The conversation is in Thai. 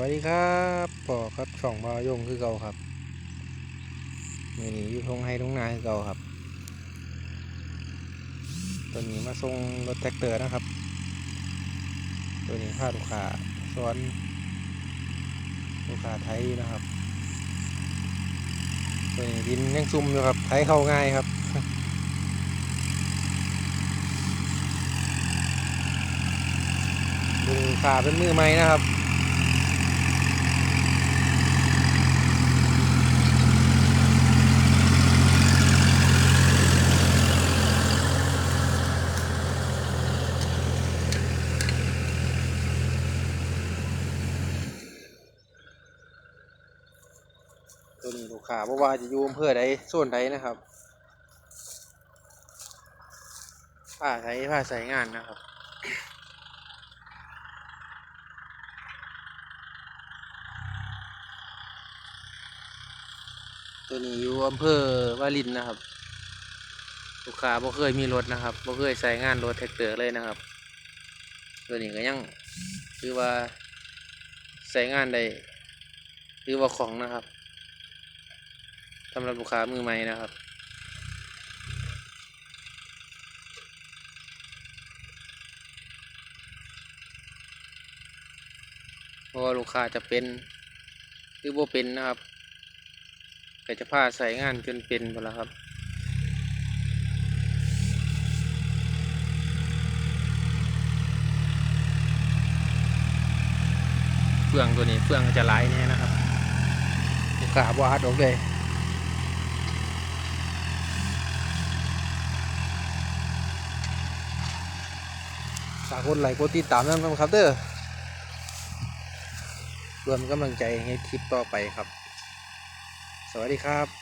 วัสดีครับพ่อครับช่องบายงคือเก่าครับมือนี้อยู่ทงให้ทงนาคือเก่าครับตัวนี้มาส่งรถแท็กเตอร์นะครับ ตัวนี้พาลูกค้าซ้อนลูกค้าไทยนะครับ ตัวนี้ดินยังซุ่มอยู่ครับไทยเข้าง่ายครับดูขาเป็นมือไม้นะครับ ตัวนี้ลูกค้าบอกว่าจะอยู่อำเภอใดโซนใดนะครับผ้าใช้ผ้าใส่งานนะครับตัวนี้อยู่อำเภอวารินนะครับ ลูกค้าบ่เคยมีรถนะครับบ่เคยใส่งานรถแท็กเตอร์เลยนะครับ ตัวนี้ก็ยังคือว่าใส่งานได้คือว่าของนะครับ สำหรับลูกค้ามือใหม่นะครับ เพราะว่าลูกค้าจะเป็นหรือบ่เป็นนะครับก็จะพาใส่งานจนเป็นหมดแล้วครับเฟืองตัวนี้เฟืองจะหลายแน่นะครับลูกค้าบอาดออกเลย ฝากกดไลค์กดติดตามนั่นครับเด้อรวมกำลังใจให้คลิปต่อไปครับ สวัสดีครับ